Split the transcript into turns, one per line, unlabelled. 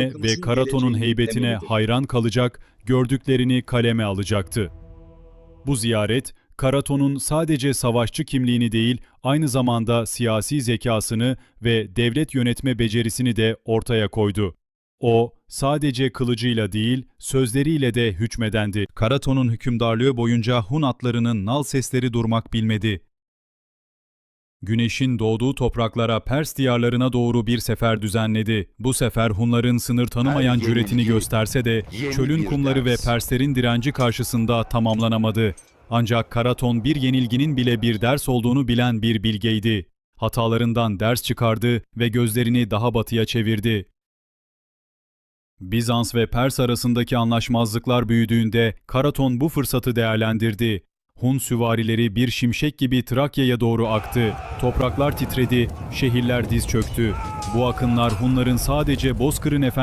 ve Karaton'un heybetine hayran kalacak, gördüklerini kaleme alacaktı. Bu ziyaret, Karaton'un sadece savaşçı kimliğini değil, aynı zamanda siyasi zekasını ve devlet yönetme becerisini de ortaya koydu. O, sadece kılıcıyla değil, sözleriyle de hükmedendi.
Karaton'un hükümdarlığı boyunca Hun atlarının nal sesleri durmak bilmedi. Güneşin doğduğu topraklara Pers diyarlarına doğru bir sefer düzenledi. Bu sefer Hunların sınır tanımayan
Her
cüretini
yenilgi
gösterse de çölün kumları ve. Perslerin direnci karşısında tamamlanamadı. Ancak Karaton bir yenilginin bile bir ders olduğunu bilen bir bilgeydi. Hatalarından ders çıkardı ve gözlerini daha batıya çevirdi. Bizans ve Pers arasındaki anlaşmazlıklar büyüdüğünde Karaton bu fırsatı değerlendirdi. Hun süvarileri bir şimşek gibi Trakya'ya doğru aktı. Topraklar titredi, şehirler diz çöktü. Bu akınlar Hunların sadece Bozkır'ın efendi